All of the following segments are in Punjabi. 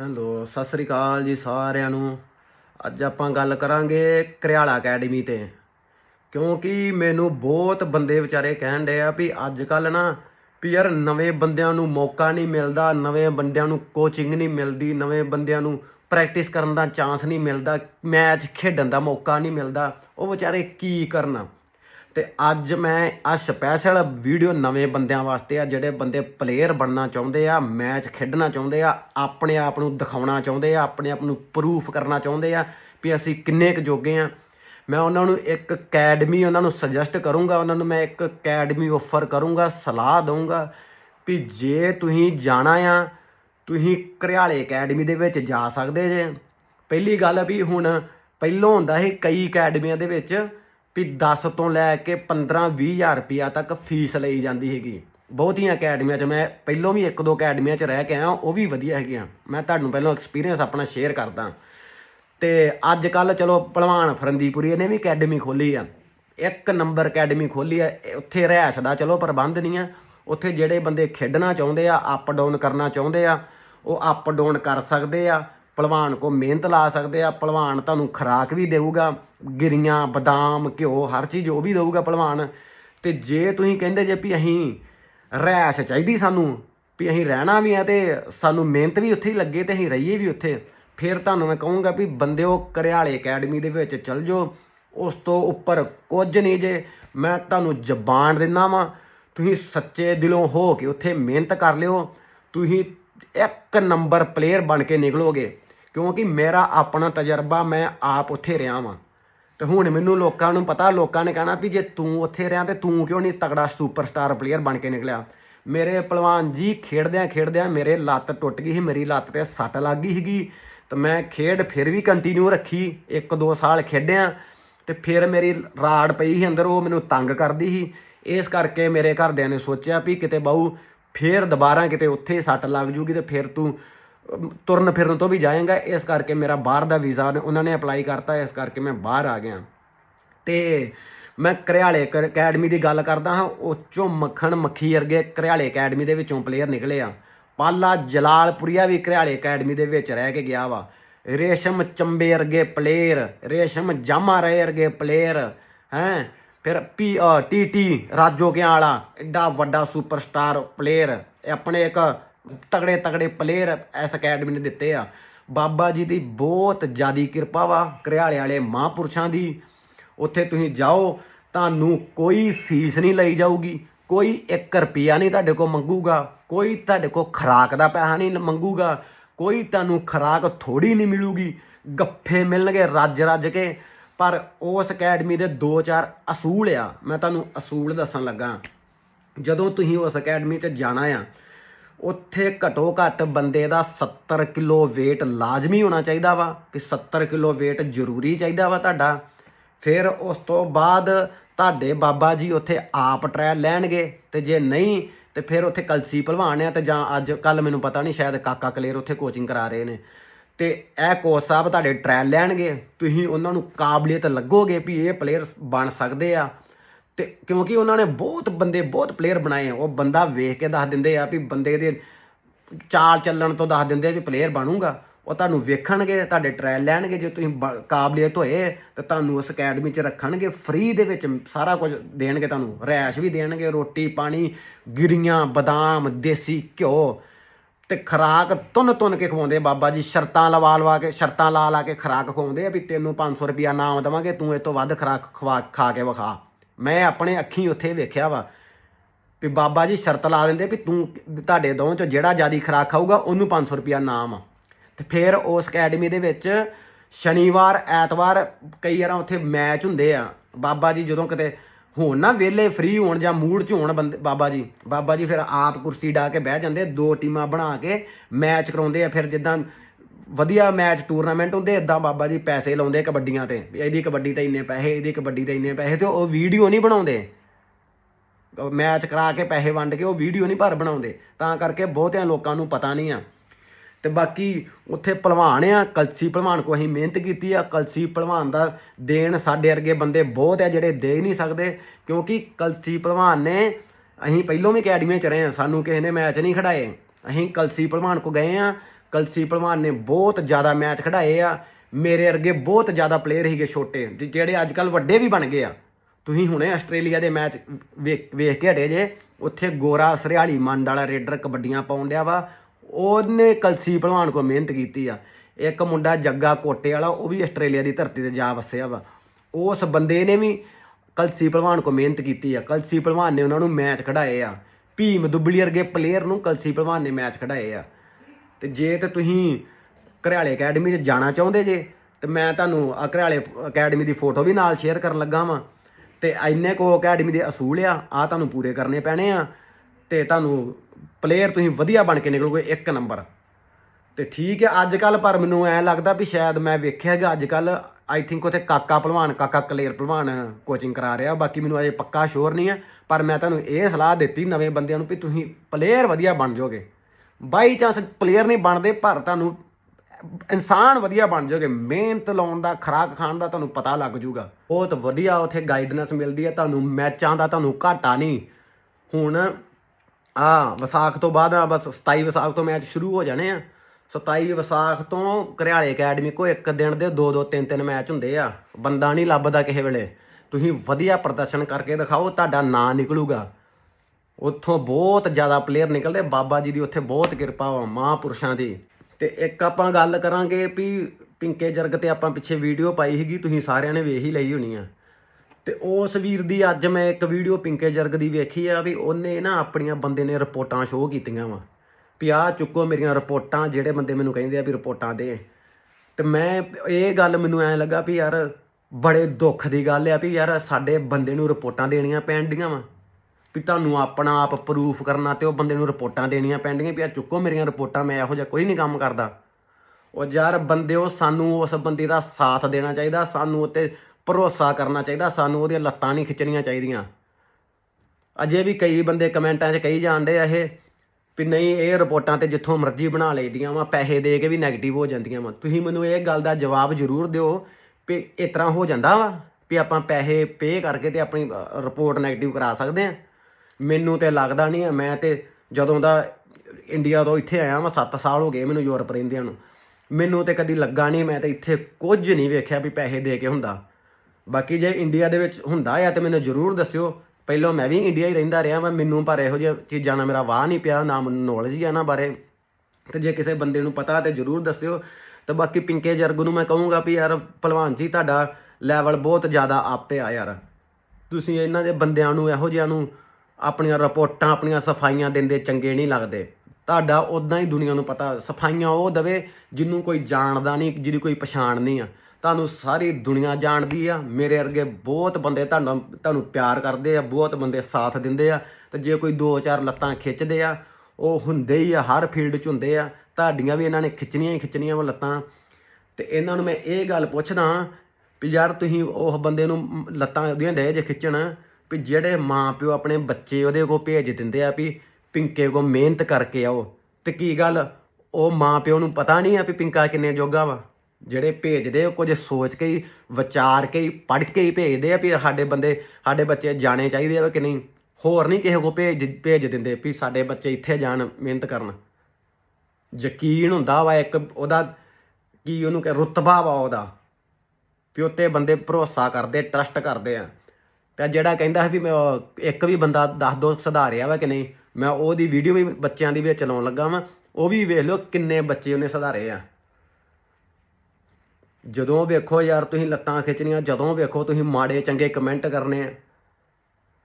ਹੈਲੋ, ਸਤਿ ਸ੍ਰੀ ਅਕਾਲ ਜੀ ਸਾਰਿਆਂ ਨੂੰ। ਅੱਜ ਆਪਾਂ ਗੱਲ ਕਰਾਂਗੇ ਕਰਿਆਲਾ ਅਕੈਡਮੀ ਤੇ। ਕਿਉਂਕਿ ਮੈਨੂੰ ਬਹੁਤ ਬੰਦੇ ਵਿਚਾਰੇ ਕਹਿਣ ਡਏ ਆ ਵੀ ਅੱਜ ਕੱਲ ਨਾ ਵੀ ਯਾਰ ਨਵੇਂ ਬੰਦਿਆਂ ਨੂੰ ਮੌਕਾ ਨਹੀਂ ਮਿਲਦਾ, ਨਵੇਂ ਬੰਦਿਆਂ ਨੂੰ ਕੋਚਿੰਗ ਨਹੀਂ ਮਿਲਦੀ, ਨਵੇਂ ਬੰਦਿਆਂ ਨੂੰ ਪ੍ਰੈਕਟਿਸ ਕਰਨ ਦਾ ਚਾਂਸ ਨਹੀਂ ਮਿਲਦਾ ਮੈਚ ਖੇਡਣ ਦਾ ਮੌਕਾ ਨਹੀਂ ਮਿਲਦਾ। ਉਹ ਵਿਚਾਰੇ ਕੀ ਕਰਨ? ਤੇ ਅੱਜ ਮੈਂ ਆ ਸਪੈਸ਼ਲ ਵੀਡੀਓ ਨਵੇਂ ਬੰਦਿਆਂ ਵਾਸਤੇ ਆ, ਜਿਹੜੇ ਬੰਦੇ ਪਲੇਅਰ ਬਣਨਾ ਚਾਹੁੰਦੇ ਆ ਮੈਚ ਖੇਡਣਾ ਚਾਹੁੰਦੇ ਆ, ਆਪਣੇ ਆਪ ਨੂੰ ਦਿਖਾਉਣਾ ਚਾਹੁੰਦੇ ਆ, ਆਪਣੇ ਆਪ ਨੂੰ ਪ੍ਰੂਫ ਕਰਨਾ ਚਾਹੁੰਦੇ ਆ ਵੀ ਅਸੀਂ ਕਿੰਨੇ ਕੁ ਜੋਗੇ ਆ। ਮੈਂ ਉਹਨਾਂ ਨੂੰ ਇੱਕ ਅਕੈਡਮੀ ਉਹਨਾਂ ਨੂੰ ਸੁਜੈਸਟ ਕਰੂੰਗਾ, ਉਹਨਾਂ ਨੂੰ ਮੈਂ ਇੱਕ ਅਕੈਡਮੀ ਆਫਰ ਕਰੂੰਗਾ, ਸਲਾਹ ਦਊਂਗਾ ਵੀ ਜੇ ਤੁਸੀਂ ਜਾਣਾ ਆ, ਤੁਸੀਂ ਘਰਿਆਲੇ ਅਕੈਡਮੀ ਦੇ ਵਿੱਚ ਜਾ ਸਕਦੇ ਜੇ। ਪਹਿਲੀ ਗੱਲ ਵੀ ਹੁਣ ਪਹਿਲੋਂ ਹੁੰਦਾ ਸੀ ਕਈ ਅਕੈਡਮੀਆਂ ਦੇ ਵਿੱਚ ਵੀ 10 ਤੋਂ ਲੈ ਕੇ 15 20000 ਰੁਪਿਆ ਤੱਕ ਫੀਸ ਲਈ ਜਾਂਦੀ ਹੈਗੀ। ਬਹੁਤੀਆਂ ਅਕੈਡਮੀਆਂ 'ਚ ਮੈਂ ਪਹਿਲੋਂ ਵੀ ਇੱਕ ਦੋ ਅਕੈਡਮੀਆਂ 'ਚ ਰਹਿ ਕੇ ਆਇਆ, ਉਹ ਵੀ ਵਧੀਆ ਹੈਗੀਆਂ। ਮੈਂ ਤੁਹਾਨੂੰ ਪਹਿਲਾਂ ਐਕਸਪੀਰੀਅੰਸ ਆਪਣਾ ਸ਼ੇਅਰ ਕਰਦਾ। ਤੇ ਅੱਜ ਕੱਲ ਚਲੋ ਭਲਵਾਨ ਫਰੰਦੀਪੁਰੀ ਨੇ ਵੀ ਅਕੈਡਮੀ ਖੋਲੀ ਆ। ਇੱਕ ਨੰਬਰ ਅਕੈਡਮੀ ਖੋਲੀ ਆ ਉੱਥੇ ਰਹਿਸ਼ ਦਾ ਚਲੋ ਪ੍ਰਬੰਧ ਨਹੀਂ ਆ। ਉੱਥੇ ਜਿਹੜੇ ਬੰਦੇ ਖੇਡਣਾ ਚਾਹੁੰਦੇ ਆ ਅਪ ਡਾਊਨ ਕਰਨਾ ਚਾਹੁੰਦੇ ਆ, ਉਹ ਅਪ ਡਾਊਨ ਕਰ ਸਕਦੇ ਆ। ਭਲਵਾਨ ਕੋ ਮਿਹਨਤ ਲਾ ਸਕਦੇ ਆ, ਭਲਵਾਨ ਤੁਹਾਨੂੰ ਖੁਰਾਕ ਵੀ ਦੇਊਗਾ, ਗਿਰੀਆਂ, ਬਦਾਮ, ਘਿਓ, ਹਰ ਚੀਜ਼ ਉਹ ਵੀ ਦੇਊਗਾ ਭਲਵਾਨ। ਤੇ ਜੇ ਤੁਸੀਂ ਕਹਿੰਦੇ ਜੇ ਵੀ ਅਸੀਂ ਰੈਸ਼ ਚਾਹੀਦੀ ਸਾਨੂੰ, ਵੀ ਅਸੀਂ ਰਹਿਣਾ ਵੀ ਆ ਤੇ ਸਾਨੂੰ ਮਿਹਨਤ ਵੀ ਉੱਥੇ ਹੀ ਲੱਗੇ ਤੇ ਅਸੀਂ ਰਹੀਏ ਵੀ ਉੱਥੇ, ਫਿਰ ਤੁਹਾਨੂੰ ਮੈਂ ਕਹੂੰਗਾ ਵੀ ਬੰਦਿਓ ਕਰਿਆਲੇ ਅਕੈਡਮੀ ਦੇ ਵਿੱਚ ਚਲ ਜਾਓ, ਉਸ ਤੋਂ ਉੱਪਰ ਕੁਝ ਨਹੀਂ ਜੇ, ਮੈਂ ਤੁਹਾਨੂੰ ਜ਼ਬਾਨ ਦਿੰਦਾ ਵਾਂ, ਤੁਸੀਂ ਸੱਚੇ ਦਿਲੋਂ ਹੋ ਕੇ ਉੱਥੇ ਮਿਹਨਤ ਕਰ ਲਿਓ, ਤੁਸੀਂ ਇੱਕ ਨੰਬਰ ਪਲੇਅਰ ਬਣ ਕੇ ਨਿਕਲੋਗੇ। ਕਿਉਂਕਿ ਮੇਰਾ ਆਪਣਾ ਤਜਰਬਾ ਮੈਂ ਆਪ ਉੱਥੇ ਰਿਹਾ ਵਾਂ। ਤੇ ਹੁਣ ਮੈਨੂੰ ਲੋਕਾਂ ਨੂੰ ਪਤਾ, ਲੋਕਾਂ ਨੇ ਕਹਿਣਾ ਵੀ ਜੇ ਤੂੰ ਉੱਥੇ ਰਿਹਾ ਤੇ ਤੂੰ ਕਿਉਂ ਨਹੀਂ ਤਗੜਾ ਸੁਪਰਸਟਾਰ ਪਲੇਅਰ ਬਣ ਕੇ ਨਿਕਲਿਆ? ਮੇਰੇ ਪਹਿਲਵਾਨ ਜੀ ਖੇਡਦਿਆਂ ਖੇਡਦਿਆਂ ਮੇਰੇ ਲੱਤ ਟੁੱਟ ਗਈ ਸੀ, ਮੇਰੀ ਲੱਤ ਤੇ ਸੱਟ ਲੱਗ ਗਈ ਸੀਗੀ। ਤੇ ਮੈਂ ਖੇਡ ਫਿਰ ਵੀ ਕੰਟੀਨਿਊ ਰੱਖੀ, ਇੱਕ ਦੋ ਸਾਲ ਖੇਡਿਆ ਤੇ ਫਿਰ ਮੇਰੀ ਰਾੜ ਪਈ ਸੀ ਅੰਦਰ, ਉਹ ਮੈਨੂੰ ਤੰਗ ਕਰਦੀ ਸੀ। ਇਸ ਕਰਕੇ ਮੇਰੇ ਘਰਦਿਆਂ ਨੇ ਸੋਚਿਆ ਵੀ ਕਿਤੇ ਬਾਊ ਫੇਰ ਦੁਬਾਰਾ ਕਿਤੇ ਉੱਥੇ ਸੱਟ ਲੱਗ ਜੂਗੀ ਤੇ ਫਿਰ ਤੂੰ ਤੁਰਨ ਫਿਰਨ ਤੋਂ ਵੀ ਜਾਏਗਾ, ਇਸ ਕਰਕੇ ਮੇਰਾ ਬਾਹਰ ਦਾ ਵੀਜ਼ਾ ਉਹਨਾਂ ਨੇ ਅਪਲਾਈ ਕਰਤਾ, ਇਸ ਕਰਕੇ ਮੈਂ ਬਾਹਰ ਆ ਗਿਆ। ਤੇ ਮੈਂ ਘਰਿਆਲੇ ਕ- ਅਕੈਡਮੀ ਦੀ ਗੱਲ ਕਰਦਾ ਹਾਂ, ਉਹ ਚੋਂ ਮੱਖਣ ਮੱਖੀ ਵਰਗੇ ਘਰਿਆਲੇ ਅਕੈਡਮੀ ਦੇ ਵਿੱਚੋਂ ਪਲੇਅਰ ਨਿਕਲੇ ਆ। ਪਾਲਾ ਜਲਾਲਪੁਰੀਆ ਵੀ ਘਰਿਆਲੇ ਅਕੈਡਮੀ ਦੇ ਵਿੱਚ ਰਹਿ ਕੇ ਗਿਆ ਵਾ। ਰੇਸ਼ਮ ਚੰਬੇ ਵਰਗੇ ਪਲੇਅਰ ਰੇਸ਼ਮ ਜਾਮਾ ਰਹੇ ਵਰਗੇ ਪਲੇਅਰ ਹੈ? ਫਿਰ ਪੀ ਟੀਟੀ ਰਾਜੋਗਿਆਂ ਵਾਲਾ ਐਡਾ ਵੱਡਾ ਸੁਪਰਸਟਾਰ ਪਲੇਅਰ ਇਹ ਆਪਣੇ ਇੱਕ ਤਗੜੇ ਤਗੜੇ ਪਲੇਅਰ ਇਸ ਅਕੈਡਮੀ ਨੇ ਦਿੱਤੇ ਆ। ਬਾਬਾ ਜੀ ਦੀ ਬਹੁਤ ਜ਼ਿਆਦੀ ਕਿਰਪਾ ਵਾ, ਘਰਿਆਲੇ ਵਾਲੇ ਮਹਾਂਪੁਰਸ਼ਾਂ ਦੀ। ਉੱਥੇ ਤੁਸੀਂ ਜਾਓ, ਤੁਹਾਨੂੰ ਕੋਈ ਫੀਸ ਨਹੀਂ ਲਈ ਜਾਊਗੀ। ਕੋਈ 1 ਰੁਪਿਆ ਨਹੀਂ ਤੁਹਾਡੇ ਕੋਲ ਮੰਗੂਗਾ। ਕੋਈ ਤੁਹਾਡੇ ਕੋਲ ਖਰਾਕ ਦਾ ਪੈਸਾ ਨਹੀਂ ਮੰਗੂਗਾ। ਕੋਈ ਤੁਹਾਨੂੰ ਖਰਾਕ ਥੋੜੀ ਨਹੀਂ ਮਿਲੂਗੀ। ਗੱਫੇ ਮਿਲਣਗੇ ਰੱਜ ਰੱਜ ਕੇ। ਪਰ ਉਸ ਅਕੈਡਮੀ ਦੇ 2-4 ਅਸੂਲ ਆ। ਮੈਂ ਤੁਹਾਨੂੰ ਅਸੂਲ ਦੱਸਣ ਲੱਗਾ। ਜਦੋਂ ਤੁਸੀਂ ਉਸ ਅਕੈਡਮੀ 'ਚ ਜਾਣਾ ਆ ਉੱਥੇ ਘਟੋ ਘੱਟ ਬੰਦੇ ਦਾ 70 ਕਿਲੋ weight ਲਾਜ਼ਮੀ ਹੋਣਾ ਚਾਹੀਦਾ ਵਾ ਕਿ 70 ਕਿਲੋ weight ਜ਼ਰੂਰੀ ਚਾਹੀਦਾ ਵਾ ਤੁਹਾਡਾ। ਫਿਰ ਉਸ ਤੋਂ ਬਾਅਦ ਤੁਹਾਡੇ ਬਾਬਾ ਜੀ ਉੱਥੇ ਆਪ ਟ੍ਰਾਇਲ ਲੈਣਗੇ ਤੇ ਜੇ ਨਹੀਂ, ਤੇ ਫਿਰ ਉੱਥੇ ਕਲਸੀ ਭਲਵਾਨ ਆ ਤੇ ਜਾਂ ਅੱਜ ਕੱਲ ਮੈਨੂੰ ਪਤਾ ਨਹੀਂ, ਸ਼ਾਇਦ ਕਾਕਾ ਕਲੇਰ ਉੱਥੇ ਕੋਚਿੰਗ ਕਰਾ ਰਹੇ ਨੇ। ਤੇ ਇਹ ਕੋਚ ਸਾਹਿਬ ਤੁਹਾਡੇ ਟਰੈਲ ਲੈਣਗੇ, ਤੁਸੀਂ ਉਹਨਾਂ ਨੂੰ ਕਾਬਲੀਅਤ ਲੱਗੋਗੇ ਵੀ ਇਹ ਪਲੇਅਰ ਬਣ ਸਕਦੇ ਆ। ਤੇ ਕਿਉਂਕਿ ਉਹਨਾਂ ਨੇ ਬਹੁਤ ਬੰਦੇ, ਬਹੁਤ ਪਲੇਅਰ ਬਣਾਏ ਆ। ਉਹ ਬੰਦਾ ਵੇਖ ਕੇ ਦੱਸ ਦਿੰਦੇ ਆ ਵੀ ਬੰਦੇ ਦੇ ਚਾਲ ਚੱਲਣ ਤੋਂ ਦੱਸ ਦਿੰਦੇ ਆ ਵੀ ਪਲੇਅਰ ਬਣੂਗਾ। ਉਹ ਤੁਹਾਨੂੰ ਵੇਖਣਗੇ, ਤੁਹਾਡੇ ਟ੍ਰਾਇਲ ਲੈਣਗੇ, ਜੇ ਤੁਸੀਂ ਬ- ਕਾਬਲੀਅਤ ਹੋਏ, ਤਾਂ ਤੁਹਾਨੂੰ ਉਸ ਅਕੈਡਮੀ 'ਚ ਰੱਖਣਗੇ। ਫ੍ਰੀ ਦੇ ਵਿੱਚ ਸਾਰਾ ਕੁਝ ਦੇਣਗੇ ਤੁਹਾਨੂੰ। ਰੈਸ਼ ਵੀ ਦੇਣਗੇ, ਰੋਟੀ, ਪਾਣੀ, ਗਿਰੀਆਂ, ਬਦਾਮ, ਦੇਸੀ ਘਿਓ ਤੇ ਖਰਾਕ ਤੁੰਨ ਤੁੰਨ ਕੇ ਖਵਾਉਂਦੇ ਬਾਬਾ ਜੀ। ਸ਼ਰਤਾਂ ਲਵਾ ਲਵਾ ਕੇ, ਸ਼ਰਤਾਂ ਲਾ ਲਾ ਕੇ ਖਰਾਕ ਖਵਾਉਂਦੇ ਆ ਵੀ ਤੈਨੂੰ 500 ਰੁਪਿਆ ਨਾਮ ਦੇਵਾਂਗੇ, ਤੂੰ ਇਹ ਤੋਂ ਵੱਧ ਖਰਾਕ ਖਵਾ, ਖਾ ਕੇ ਵਿਖਾ। ਮੈਂ ਆਪਣੇ ਅੱਖੀਂ ਉੱਥੇ ਵੇਖਿਆ ਵਾ ਵੀ ਬਾਬਾ ਜੀ ਸ਼ਰਤ ਲਾ ਦਿੰਦੇ ਵੀ ਤੂੰ ਤੁਹਾਡੇ ਦੋਵਾਂ ਚੋਂ ਜਿਹੜਾ ਜਿਆਦੀ ਖਰਾਕ ਖਾਊਗਾ, ਉਹਨੂੰ 500 ਰੁਪਿਆ ਨਾਮ ਆ। ਤੇ ਫਿਰ ਉਸ ਅਕੈਡਮੀ ਦੇ ਵਿੱਚ ਸ਼ਨੀਵਾਰ, ਐਤਵਾਰ ਕਈ ਵਾਰਾਂ ਉੱਥੇ ਮੈਚ ਹੁੰਦੇ ਆ। ਬਾਬਾ ਜੀ ਜਦੋਂ ਕਿਤੇ ਹੋਣ ਨਾ, ਵਿਹਲੇ ਫ੍ਰੀ ਹੋਣ ਜਾਂ ਮੂਡ 'ਚ ਹੋਣ ਬੰਦੇ, ਬਾਬਾ ਜੀ ਬਾਬਾ ਜੀ ਫਿਰ ਆਪ ਕੁਰਸੀ ਢਾ ਕੇ ਬਹਿ ਜਾਂਦੇ, ਦੋ ਟੀਮਾਂ ਬਣਾ ਕੇ ਮੈਚ ਕਰਾਉਂਦੇ ਆ। ਫਿਰ ਜਿੱਦਾਂ ਵਧੀਆ ਮੈਚ ਟੂਰਨਾਮੈਂਟ ਹੁੰਦੇ ਇਦਾਂ ਬਾਬਾ ਜੀ ਪੈਸੇ ਲਾਉਂਦੇ ਕਬੱਡੀਆਂ ਤੇ, ਵੀ ਇਹਦੀ ਕਬੱਡੀ ਤੇ ਇੰਨੇ ਪੈਸੇ, ਇਹਦੀ ਕਬੱਡੀ ਤੇ ਇੰਨੇ ਪੈਸੇ ਤੇ ਉਹ ਵੀਡੀਓ ਨਹੀਂ ਬਣਾਉਂਦੇ। ਮੈਚ ਕਰਾ ਕੇ ਪੈਸੇ ਵੰਡ ਕੇ ਉਹ ਵੀਡੀਓ ਨਹੀਂ ਭਰ ਬਣਾਉਂਦੇ। ਤਾਂ ਕਰਕੇ ਬਹੁਤਿਆਂ ਲੋਕਾਂ ਨੂੰ ਪਤਾ ਨਹੀਂ ਆ। ਤੇ ਬਾਕੀ ਉੱਥੇ ਪਹਿਲਵਾਨ ਆ, ਕਲਸੀ ਪਹਿਲਵਾਨ ਕੋ ਅਸੀਂ ਮਿਹਨਤ ਕੀਤੀ ਆ। ਕਲਸੀ ਪਹਿਲਵਾਨ ਦਾ ਦੇਣ ਸਾਡੇ ਵਰਗੇ ਬੰਦੇ ਬਹੁਤ ਆ ਜਿਹੜੇ ਦੇ ਹੀ ਨਹੀਂ ਸਕਦੇ, ਕਿਉਂਕਿ ਕਲਸੀ ਪਹਿਲਵਾਨ ਨੇ ਅਸੀਂ ਪਹਿਲੋਂ ਵੀ ਅਕੈਡਮੀਆਂ ਚ ਰਹੇ ਆ, ਸਾਨੂੰ ਕਿਸੇ ਨੇ ਮੈਚ ਨਹੀਂ ਖੜਾਏ ਅਸੀਂ ਕਲਸੀ ਪਹਿਲਵਾਨ ਕੋ ਗਏ ਆ ਕਲਸੀ ਭਲਵਾਨ ਨੇ ਬਹੁਤ ਜ਼ਿਆਦਾ ਮੈਚ ਖੜਾਏ ਆ। ਮੇਰੇ ਅਰਗੇ ਬਹੁਤ ਜ਼ਿਆਦਾ ਪਲੇਅਰ ਸੀਗੇ ਛੋਟੇ ਜਿਹੜੇ ਅੱਜ ਕੱਲ ਵੱਡੇ ਵੀ ਬਣ ਗਏ ਆ। ਤੁਸੀਂ ਹੁਣੇ ਆਸਟ੍ਰੇਲੀਆ ਦੇ ਮੈਚ ਵੇਖ ਵੇਖ ਕੇ ਹਟੇ ਜੇ। ਉੱਥੇ ਗੋਰਾ ਸਰਿਆਲੀ ਮੰਡ ਵਾਲਾ ਰੇਡਰ ਕਬੱਡੀਆਂ ਪਾਉਣ ਡਿਆ ਵਾ। ਉਹਨੇ ਕਲਸੀ ਭਲਵਾਨ ਕੋ ਮਿਹਨਤ ਕੀਤੀ ਆ। ਇੱਕ ਮੁੰਡਾ ਜੱਗਾ ਕੋਟੇ ਵਾਲਾ, ਉਹ ਵੀ ਆਸਟ੍ਰੇਲੀਆ ਦੀ ਧਰਤੀ ਤੇ ਜਾ ਵਸਿਆ ਵਾ। ਉਸ ਬੰਦੇ ਨੇ ਵੀ ਕਲਸੀ ਭਲਵਾਨ ਕੋ ਮਿਹਨਤ ਕੀਤੀ ਆ। ਕਲਸੀ ਭਲਵਾਨ ਨੇ ਉਹਨਾਂ ਨੂੰ ਮੈਚ ਖੜਾਏ ਆ। ਭੀਮ ਦੁੱਬਲੀ ਵਰਗੇ ਪਲੇਅਰ ਨੂੰ ਕਲਸੀ ਭਲਵਾਨ ਨੇ ਮੈਚ ਖੜਾਏ ਆ। ਤੇ ਜੇ ਤੇ ਤੁਸੀਂ ਘਰਿਆਲੇ ਅਕੈਡਮੀ 'ਚ ਜਾਣਾ ਚਾਹੁੰਦੇ ਜੇ, ਤੇ ਮੈਂ ਤੁਹਾਨੂੰ ਆ ਘਰਿਆਲੇ ਅਕੈਡਮੀ ਦੀ ਫੋਟੋ ਵੀ ਨਾਲ ਸ਼ੇਅਰ ਕਰਨ ਲੱਗਾ ਵਾਂ। ਤੇ ਇੰਨੇ ਕੋ ਅਕੈਡਮੀ ਦੇ ਅਸੂਲ ਆ ਆ ਤੁਹਾਨੂੰ ਪੂਰੇ ਕਰਨੇ ਪੈਣੇ ਆ। ਤੇ ਤੁਹਾਨੂੰ ਪਲੇਅਰ ਤੁਸੀਂ ਵਧੀਆ ਬਣ ਕੇ ਨਿਕਲੋਗੇ ਇੱਕ ਨੰਬਰ। ਤੇ ਠੀਕ ਹੈ ਅੱਜ ਕੱਲ ਪਰ ਮੈਨੂੰ ਐ ਲੱਗਦਾ ਵੀ ਸ਼ਾਇਦ ਮੈਂ ਵੇਖਿਆ ਹੈਗਾ ਅੱਜ ਕੱਲ ਆਈ ਥਿੰਕ ਉਥੇ ਕਾਕਾ ਪਹਿਲਵਾਨ ਕਾਕਾ ਕਲੇਰ ਪਹਿਲਵਾਨ ਕੋਚਿੰਗ ਕਰਾ ਰਿਹਾ, ਬਾਕੀ ਮੈਨੂੰ ਅਜੇ ਪੱਕਾ ਸ਼ੋਰ ਨਹੀਂ ਹੈ ਪਰ ਮੈਂ ਤੁਹਾਨੂੰ ਇਹ ਸਲਾਹ ਦਿੱਤੀ ਨਵੇਂ ਬੰਦਿਆਂ ਨੂੰ ਵੀ ਤੁਸੀਂ ਪਲੇਅਰ ਵਧੀਆ ਬਣ ਜਾਓਗੇ। ਬਾਈ ਚਾਂਸ ਪਲੇਅਰ ਨਹੀਂ ਬਣਦੇ, ਪਰ ਤੁਹਾਨੂੰ ਇਨਸਾਨ ਵਧੀਆ ਬਣ ਜਾਓਗੇ। ਮਿਹਨਤ ਲਾਉਣ ਦਾ, ਖਰਾਕ ਖਾਣ ਦਾ ਤੁਹਾਨੂੰ ਪਤਾ ਲੱਗ ਜੂਗਾ ਬਹੁਤ ਵਧੀਆ ਉੱਥੇ ਗਾਈਡਨੈਸ ਮਿਲਦੀ ਹੈ, ਤੁਹਾਨੂੰ ਮੈਚਾਂ ਦਾ ਤੁਹਾਨੂੰ ਘਾਟਾ ਨਹੀਂ। ਹੁਣ ਆ ਵਿਸਾਖ ਤੋਂ ਬਾਅਦ ਆ, ਬਸ 27 ਵਿਸਾਖ ਤੋਂ ਮੈਚ ਸ਼ੁਰੂ ਹੋ ਜਾਣੇ ਆ। 27 ਵਿਸਾਖ ਤੋਂ ਘਰਿਆਲੇ ਅਕੈਡਮੀ ਕੋ ਇੱਕ ਦਿਨ ਦੇ ਦੋ ਦੋ, ਤਿੰਨ ਤਿੰਨ ਮੈਚ ਹੁੰਦੇ ਆ। ਬੰਦਾ ਨਹੀਂ ਲੱਭਦਾ ਕਿਸੇ ਵੇਲੇ। ਤੁਸੀਂ ਵਧੀਆ ਪ੍ਰਦਰਸ਼ਨ ਕਰਕੇ ਦਿਖਾਓ, ਤੁਹਾਡਾ ਨਾਂ ਨਿਕਲੂਗਾ। ਉੱਥੋਂ ਬਹੁਤ ਜ਼ਿਆਦਾ ਪਲੇਅਰ ਨਿਕਲਦੇ। ਬਾਬਾ ਜੀ ਦੀ ਉੱਥੇ ਬਹੁਤ ਕਿਰਪਾ ਵਾ, ਮਹਾਂਪੁਰਸ਼ਾਂ ਦੀ। ਤੇ ਇੱਕ ਆਪਾਂ ਗੱਲ ਕਰਾਂਗੇ ਵੀ ਪਿੰਕੇ ਜਰਗ ਤੇ ਆਪਾਂ ਪਿੱਛੇ ਵੀਡੀਓ ਪਾਈ ਸੀਗੀ, ਤੁਸੀਂ ਸਾਰਿਆਂ ਨੇ ਵੇਖ ਹੀ ਲਈ ਹੋਣੀ ਆ। ਤੇ ਉਸ ਵੀਰ ਦੀ ਅੱਜ ਮੈਂ ਇੱਕ ਵੀਡੀਓ ਪਿੰਕੇ ਜਰਗ ਦੀ ਵੇਖੀ ਆ ਵੀ ਉਹਨੇ ਨਾ ਆਪਣੀਆਂ ਬੰਦੇ ਨੇ ਰਿਪੋਰਟਾਂ ਸ਼ੋਅ ਕੀਤੀਆਂ ਵਾ। ਵੀ ਆਹ ਚੁੱਕੋ ਮੇਰੀਆਂ ਰਿਪੋਰਟਾਂ, ਜਿਹੜੇ ਬੰਦੇ ਮੈਨੂੰ ਕਹਿੰਦੇ ਆ ਵੀ ਰਿਪੋਰਟਾਂ ਦੇ। ਤੇ ਮੈਂ ਇਹ ਗੱਲ ਮੈਨੂੰ ਐਂ ਲੱਗਾ ਵੀ ਯਾਰ, ਬੜੇ ਦੁੱਖ ਦੀ ਗੱਲ ਆ ਵੀ ਯਾਰ, ਸਾਡੇ ਬੰਦੇ ਨੂੰ ਰਿਪੋਰਟਾਂ ਦੇਣੀਆਂ ਪੈਣਡੀਆਂ ਵਾ। ਵੀ ਤੁਹਾਨੂੰ ਆਪਣਾ ਆਪ ਪ੍ਰੂਫ ਕਰਨਾ ਤੇ ਉਹ ਬੰਦੇ ਨੂੰ ਰਿਪੋਰਟਾਂ ਦੇਣੀਆਂ ਪੈਣਗੀਆਂ ਵੀ ਆ ਚੁੱਕੋ ਮੇਰੀਆਂ ਰਿਪੋਰਟਾਂ, ਮੈਂ ਇਹੋ ਜਿਹਾ ਕੋਈ ਨਹੀਂ ਕੰਮ ਕਰਦਾ। ਉਹ ਯਾਰ ਬੰਦਿਓ ਸਾਨੂੰ ਉਸ ਬੰਦੇ ਦਾ ਸਾਥ ਦੇਣਾ ਚਾਹੀਦਾ, ਸਾਨੂੰ ਉੱਤੇ ਭਰੋਸਾ ਕਰਨਾ ਚਾਹੀਦਾ, ਸਾਨੂੰ ਉਹਦੀਆਂ ਲੱਤਾਂ ਨਹੀਂ ਖਿੱਚਣੀਆਂ ਚਾਹੀਦੀਆਂ। ਅਜੇ ਵੀ ਕਈ ਬੰਦੇ ਕਮੈਂਟਾਂ 'ਚ ਕਹੀ ਜਾਂਦੇ ਆ ਇਹ ਵੀ ਨਹੀਂ, ਇਹ ਰਿਪੋਰਟਾਂ ਤੇ ਜਿੱਥੋਂ ਮਰਜ਼ੀ ਬਣਾ ਲਈਦੀਆਂ ਵਾ, ਪੈਸੇ ਦੇ ਕੇ ਵੀ 네ਗੇਟਿਵ ਹੋ ਜਾਂਦੀਆਂ ਵਾ। ਤੁਸੀਂ ਮੈਨੂੰ ਇਹ ਗੱਲ ਦਾ ਜਵਾਬ ਜ਼ਰੂਰ ਦਿਓ ਵੀ ਇਸ ਤਰ੍ਹਾਂ ਹੋ ਜਾਂਦਾ ਵਾ ਵੀ ਆਪਾਂ ਪੈਸੇ ਪੇ ਕਰਕੇ ਤੇ ਆਪਣੀ ਰਿਪੋਰਟ 네ਗੇਟਿਵ ਕਰਾ ਸਕਦੇ ਆ। ਮੈਨੂੰ ਤੇ ਲੱਗਦਾ ਨਹੀਂ ਆ, ਮੈਂ ਤੇ ਜਦੋਂ ਦਾ ਇੰਡੀਆ ਤੋਂ ਇੱਥੇ ਆਇਆ ਮੈਂ 7 ਸਾਲ ਹੋ ਗਏ ਮੈਨੂੰ ਯੂਰਪ ਰਹਿੰਦਿਆਂ ਨੂੰ। ਮੈਨੂੰ ਤੇ ਕਦੀ ਲੱਗਾ ਨਹੀਂ, ਮੈਂ ਤੇ ਇੱਥੇ ਕੁਝ ਨਹੀਂ ਵੇਖਿਆ ਵੀ ਪੈਸੇ ਦੇ ਕੇ ਹੁੰਦਾ। ਬਾਕੀ ਜੇ ਇੰਡੀਆ ਦੇ ਵਿੱਚ ਹੁੰਦਾ ਆ ਤੇ ਮੈਨੂੰ ਜ਼ਰੂਰ ਦੱਸਿਓ। ਪਹਿਲਾਂ ਮੈਂ ਵੀ ਇੰਡੀਆ ਹੀ ਰਹਿੰਦਾ ਰਿਹਾ ਮੈਂ ਮੈਨੂੰ ਪਰ ਇਹੋ ਜਿਹੀ ਚੀਜ਼ਾਂ ਨਾਲ ਮੇਰਾ ਵਾਹ ਨਹੀਂ ਪਿਆ, ਨਾ ਮੈਨੂੰ ਨੌਲੇਜ ਹੀ ਆ ਨਾ ਬਾਰੇ। ਤੇ ਜੇ ਕਿਸੇ ਬੰਦੇ ਨੂੰ ਪਤਾ ਤੇ ਜ਼ਰੂਰ ਦੱਸਿਓ। ਤੇ ਬਾਕੀ ਪਿੰਕੇ ਜਰਗ ਨੂੰ ਮੈਂ ਕਹੂੰਗਾ ਵੀ ਯਾਰ, ਭਲਵਾਨ ਜੀ, ਤੁਹਾਡਾ ਲੈਵਲ ਬਹੁਤ ਜ਼ਿਆਦਾ ਅਪ ਆ ਯਾਰ। ਤੁਸੀਂ ਇਹਨਾਂ ਦੇ ਬੰਦਿਆਂ ਨੂੰ, ਇਹੋ ਜਿਹਿਆਂ ਨੂੰ ਆਪਣੀਆਂ ਰਿਪੋਰਟਾਂ, ਆਪਣੀਆਂ ਸਫਾਈਆਂ ਦਿੰਦੇ, ਚੰਗੇ ਨਹੀਂ ਲੱਗਦੇ। ਤੁਹਾਡਾ ਉਦਾਂ ਹੀ ਦੁਨੀਆ ਨੂੰ ਪਤਾ, ਸਫਾਈਆਂ ਉਹ ਦਵੇ ਜਿਹਨੂੰ ਕੋਈ ਜਾਣਦਾ ਨਹੀਂ, ਜਿਹਦੀ ਕੋਈ ਪਛਾਣ ਨਹੀਂ ਆ। ਤੁਹਾਨੂੰ ਸਾਰੀ ਦੁਨੀਆ ਜਾਣਦੀ ਆ, ਮੇਰੇ ਵਰਗੇ ਬਹੁਤ ਬੰਦੇ ਤੁਹਾਨੂੰ ਤੁਹਾਨੂੰ ਪਿਆਰ ਕਰਦੇ ਆ, ਬਹੁਤ ਬੰਦੇ ਸਾਥ ਦਿੰਦੇ ਆ। ਤੇ ਜੇ ਕੋਈ ਦੋ ਚਾਰ ਲੱਤਾਂ ਖਿੱਚਦੇ ਆ, ਉਹ ਹੁੰਦੇ ਹੀ ਆ, ਹਰ ਫੀਲਡ 'ਚ ਹੁੰਦੇ ਆ। ਤੁਹਾਡੀਆਂ ਵੀ ਇਹਨਾਂ ਨੇ ਖਿੱਚਣੀਆਂ ਹੀ ਖਿੱਚਣੀਆਂ ਵਾ ਲੱਤਾਂ। ਤੇ ਇਹਨਾਂ ਨੂੰ ਮੈਂ ਇਹ ਗੱਲ ਪੁੱਛਦਾ ਵੀ ਯਾਰ ਤੁਸੀਂ ਉਹ ਬੰਦੇ ਨੂੰ ਲੱਤਾਂ ਉਹਦੀਆਂ ਡੇ ਜੇ ਖਿੱਚਣ ਵੀ ਜਿਹੜੇ ਮਾਂ ਪਿਓ ਆਪਣੇ ਬੱਚੇ ਉਹਦੇ ਕੋਲ ਭੇਜ ਦਿੰਦੇ ਆ ਵੀ ਪਿੰਕੇ ਕੋ ਮਿਹਨਤ ਕਰਕੇ ਆਓ। ਤੇ ਕੀ ਗੱਲ? ਉਹ ਮਾਂ ਪਿਓ ਨੂੰ ਪਤਾ ਨਹੀਂ ਆ ਵੀ ਪਿੰਕਾ ਕਿੰਨੇ ਜੋਗਾ ਵਾ। ਜਿਹੜੇ ਭੇਜਦੇ ਉਹ ਕੁਝ ਸੋਚ ਕੇ ਹੀ, ਵਿਚਾਰ ਕੇ ਹੀ, ਪੜ੍ਹ ਕੇ ਹੀ ਭੇਜਦੇ ਆ ਵੀ ਸਾਡੇ ਬੰਦੇ, ਸਾਡੇ ਬੱਚੇ ਜਾਣੇ ਚਾਹੀਦੇ ਆ ਕਿ ਨਹੀਂ। ਹੋਰ ਨਹੀਂ ਕਿਸੇ ਕੋ ਭੇਜ ਭੇਜ ਦਿੰਦੇ ਵੀ ਸਾਡੇ ਬੱਚੇ ਇੱਥੇ ਜਾਣ ਮਿਹਨਤ ਕਰਨ। ਯਕੀਨ ਹੁੰਦਾ ਵਾ ਇੱਕ ਉਹਦਾ, ਕੀ ਉਹਨੂੰ ਕਹ, ਰੁਤਬਾ ਵਾ ਉਹਦਾ। ਵੀ ਉੱਤੇ ਬੰਦੇ ਭਰੋਸਾ ਕਰਦੇ ਟਰਸਟ ਕਰਦੇ ਆ। ਤੇ ਜਿਹੜਾ ਕਹਿੰਦਾ ਵੀ ਮੈਂ ਇੱਕ ਵੀ ਬੰਦਾ ਦੱਸ ਦੋ ਸੁਧਾਰਿਆ ਵਾ ਕਿ ਨਹੀਂ, ਮੈਂ ਉਹਦੀ ਵੀਡੀਓ ਵੀ ਬੱਚਿਆਂ ਦੀ ਵੀ ਚਲਾਉਣ ਲੱਗਾ ਵਾਂ। ਉਹ ਵੀ ਵੇਖ ਲਓ ਕਿੰਨੇ ਬੱਚੇ ਉਹਨੇ ਸੁਧਾਰੇ ਆ। ਜਦੋਂ ਵੇਖੋ ਯਾਰ ਤੁਸੀਂ ਲੱਤਾਂ ਖਿੱਚਣੀਆਂ, ਜਦੋਂ ਵੇਖੋ ਤੁਸੀਂ ਮਾੜੇ ਚੰਗੇ ਕਮੈਂਟ ਕਰਨੇ ਆ।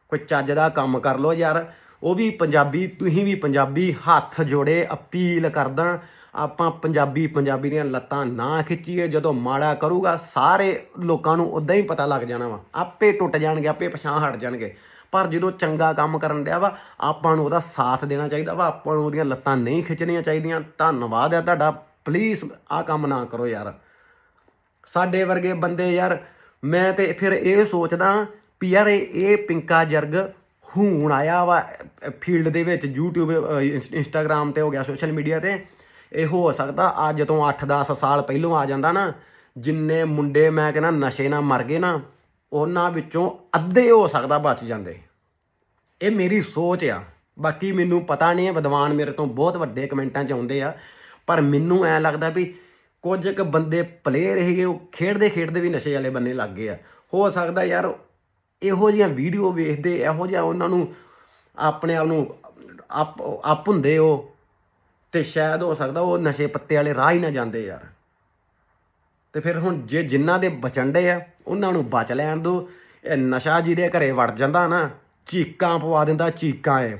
ਕੋਈ ਚੱਜ ਦਾ ਕੰਮ ਕਰ ਲਓ ਯਾਰ। ਉਹ ਵੀ ਪੰਜਾਬੀ, ਤੁਸੀਂ ਵੀ ਪੰਜਾਬੀ ਹੱਥ ਜੋੜੇ ਅਪੀਲ ਕਰਦਾ। ਆਪਾਂ ਪੰਜਾਬੀ ਪੰਜਾਬੀ ਦੀਆਂ ਲੱਤਾਂ ਨਾ ਖਿੱਚੀਏ ਜਦੋਂ ਮਾੜਾ ਕਰੂਗਾ ਸਾਰੇ ਲੋਕਾਂ ਨੂੰ ਉਦਾਂ ਹੀ ਪਤਾ ਲੱਗ ਜਾਣਾ ਵਾ। ਆਪੇ ਟੁੱਟ ਜਾਣਗੇ ਆਪੇ ਪਛਾਣ ਹਟ ਜਾਣਗੇ। ਪਰ ਜਦੋਂ ਚੰਗਾ ਕੰਮ ਕਰਨ ਡਿਆ ਵਾ ਆਪਾਂ ਨੂੰ ਉਹਦਾ ਸਾਥ ਦੇਣਾ ਚਾਹੀਦਾ ਵਾ ਆਪਾਂ ਨੂੰ ਉਹਦੀਆਂ ਲੱਤਾਂ ਨਹੀਂ ਖਿੱਚਣੀਆਂ ਚਾਹੀਦੀਆਂ। ਧੰਨਵਾਦ ਹੈ ਤੁਹਾਡਾ ਪਲੀਜ਼ ਆਹ ਕੰਮ ਨਾ ਕਰੋ ਯਾਰ। ਸਾਡੇ ਵਰਗੇ ਬੰਦੇ ਯਾਰ ਮੈਂ ਤੇ ਫਿਰ ਇਹ ਸੋਚਦਾ ਵੀ ਯਾਰ ਇਹ ਪਿੰਕਾ ਜਰਗ ਹੁਣ ਆਇਆ ਵਾ ਫੀਲਡ ਦੇ ਵਿੱਚ YouTube ਅਹ, Instagram ਤੇ ਹੋ ਗਿਆ ਸੋਸ਼ਲ ਮੀਡੀਆ ਤੇ। ਇਹ ਹੋ ਸਕਦਾ ਅੱਜ ਤੋਂ 8-10 ਸਾਲ ਪਹਿਲੋਂ ਆ ਜਾਂਦਾ ਨਾ, ਜਿੰਨੇ ਮੁੰਡੇ ਮੈਂ ਕਹਿੰਦਾ ਨਸ਼ੇ ਨਾਲ ਮਰ ਗਏ ਨਾ, ਉਹਨਾਂ ਵਿੱਚੋਂ ਅੱਧੇ ਹੋ ਸਕਦਾ ਬਚ ਜਾਂਦੇ। ਇਹ ਮੇਰੀ ਸੋਚ ਆ। ਬਾਕੀ ਮੈਨੂੰ ਪਤਾ ਨਹੀਂ ਹੈ, ਵਿਦਵਾਨ ਮੇਰੇ ਤੋਂ ਬਹੁਤ ਵੱਡੇ ਕਮੈਂਟਾਂ 'ਚ ਆਉਂਦੇ ਆ, ਪਰ ਮੈਨੂੰ ਐ ਲੱਗਦਾ ਵੀ ਕੁਝ ਕੁ ਬੰਦੇ ਪਲੇਅਰ ਹੈਗੇ ਉਹ ਖੇਡਦੇ ਖੇਡਦੇ ਵੀ ਨਸ਼ੇ ਵਾਲੇ ਬੰਨੇ ਲੱਗ ਗਏ ਆ। ਹੋ ਸਕਦਾ ਯਾਰ ਇਹੋ ਜਿਹੀਆਂ ਵੀਡੀਓ ਵੇਖਦੇ, ਇਹੋ ਜਿਹਾ ਉਹਨਾਂ ਨੂੰ ਆਪਣੇ ਆਪ ਨੂੰ ਆਪ ਹੁੰਦੇ ਉਹ ਤੇ ਸ਼ਾਇਦ ਹੋ ਸਕਦਾ ਉਹ ਨਸ਼ੇ ਪੱਤੇ ਵਾਲੇ ਰਾਹ ਹੀ ਨਾ ਜਾਂਦੇ ਯਾਰ। ਤੇ ਫਿਰ ਹੁਣ ਜੇ ਜਿਨ੍ਹਾਂ ਦੇ ਬਚੰਡੇ ਆ, ਉਹਨਾਂ ਨੂੰ ਬਚ ਲੈਣ ਦੋ। ਇਹ ਨਸ਼ਾ ਜਿਹਦੇ ਘਰੇ ਵੜ ਜਾਂਦਾ ਨਾ, ਚੀਕਾਂ ਪਵਾ ਦਿੰਦਾ, ਚੀਕਾਂ ਏ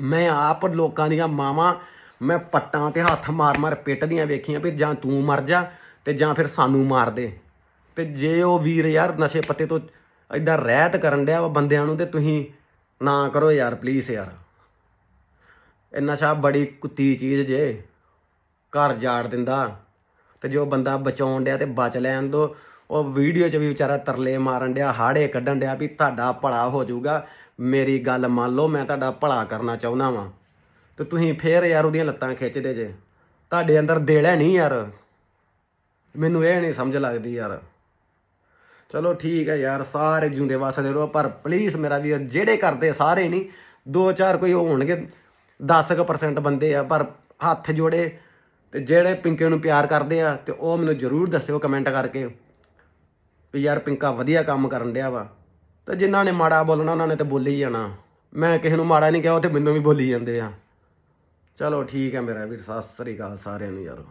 ਮੈਂ ਆਪ ਲੋਕਾਂ ਦੀਆਂ ਮਾਵਾਂ, ਮੈਂ ਪੱਟਾਂ ਤੇ ਹੱਥ ਮਾਰ-ਮਾਰ ਪਿੱਟਦੀਆਂ ਵੇਖੀਆਂ ਵੀ ਜਾਂ ਤੂੰ ਮਰ ਜਾ ਤੇ ਜਾਂ ਫਿਰ ਸਾਨੂੰ ਮਾਰ ਦੇ। ਤੇ ਜੇ ਉਹ ਵੀਰ ਯਾਰ ਨਸ਼ੇ ਪੱਤੇ ਤੋਂ ਇਦਾਂ ਰਹਿਤ ਕਰਨ ਡਿਆ ਵਾ ਬੰਦਿਆਂ ਨੂੰ ਤੇ ਤੁਸੀਂ ਨਾ ਕਰੋ ਯਾਰ ਪਲੀਜ਼ ਯਾਰ। ਇਹ ਨਸ਼ਾ ਬੜੀ ਕੁੱਤੀ ਚੀਜ਼ ਜੇ, ਘਰ ਜਾੜ ਦਿੰਦਾ। ਤੇ ਜੋ ਬੰਦਾ ਬਚਾਉਣ ਡਿਆ ਤੇ ਬਚ ਲੈਣ ਦੋ। ਉਹ ਵੀਡੀਓ 'ਚ ਵੀ ਵਿਚਾਰਾ ਤਰਲੇ ਮਾਰਨ ਡਿਆ, ਹਾੜੇ ਕੱਢਣ ਡਿਆ ਵੀ ਤੁਹਾਡਾ ਭਲਾ ਹੋ ਜਾਊਗਾ। ਮੇਰੀ ਗੱਲ ਮੰਨ ਲਓ, ਮੈਂ ਤੁਹਾਡਾ ਭਲਾ ਕਰਨਾ ਚਾਹੁੰਦਾ ਵਾਂ। ਤੇ ਤੁਸੀਂ ਫੇਰ ਯਾਰ ਉਹਦੀਆਂ ਲੱਤਾਂ ਖਿੱਚਦੇ ਜੇ। ਤੁਹਾਡੇ ਅੰਦਰ ਦਿਲ ਹੈ ਨਹੀਂ ਯਾਰ। ਮੈਨੂੰ ਇਹ ਨਹੀਂ ਸਮਝ ਲੱਗਦੀ ਯਾਰ। ਚਲੋ ਠੀਕ ਹੈ ਯਾਰ, ਸਾਰੇ ਜਿਉਂਦੇ ਵਸਦੇ ਰਹੋ, ਪਰ ਪਲੀਜ਼ ਮੇਰਾ ਵੀਰ, ਜਿਹੜੇ ਕਰਦੇ ਸਾਰੇ ਨਹੀਂ, ਦੋ ਚਾਰ ਕੋਈ ਹੋਣਗੇ। 10% ਬੰਦੇ ਆ, ਪਰ ਹੱਥ ਜੋੜੇ ਤੇ ਜਿਹੜੇ ਪਿੰਕੇ ਨੂੰ ਪਿਆਰ ਕਰਦੇ ਆ ਤੇ ਉਹ ਮੈਨੂੰ ਜਰੂਰ ਦੱਸਿਓ ਕਮੈਂਟ ਕਰਕੇ ਵੀ ਯਾਰ ਪਿੰਕਾ ਵਧੀਆ ਕੰਮ ਕਰਨ ਡਿਆ ਵਾ। ਤੇ ਜਿਨ੍ਹਾਂ ਨੇ ਮਾੜਾ ਬੋਲਣਾ, ਉਹਨਾਂ ਨੇ ਤੇ ਬੋਲੀ ਹੀ ਜਾਣਾ। ਮੈਂ ਕਿਸੇ ਨੂੰ ਮਾੜਾ ਨਹੀਂ ਕਿਹਾ, ਉਹ ਤੇ ਮੈਨੂੰ ਵੀ ਬੋਲੀ ਜਾਂਦੇ ਆ। ਚਲੋ ਠੀਕ ਹੈ ਮੇਰਾ ਵੀਰ, ਸਤਿ ਸ੍ਰੀ ਅਕਾਲ ਸਾਰਿਆਂ ਨੂੰ ਯਾਰ।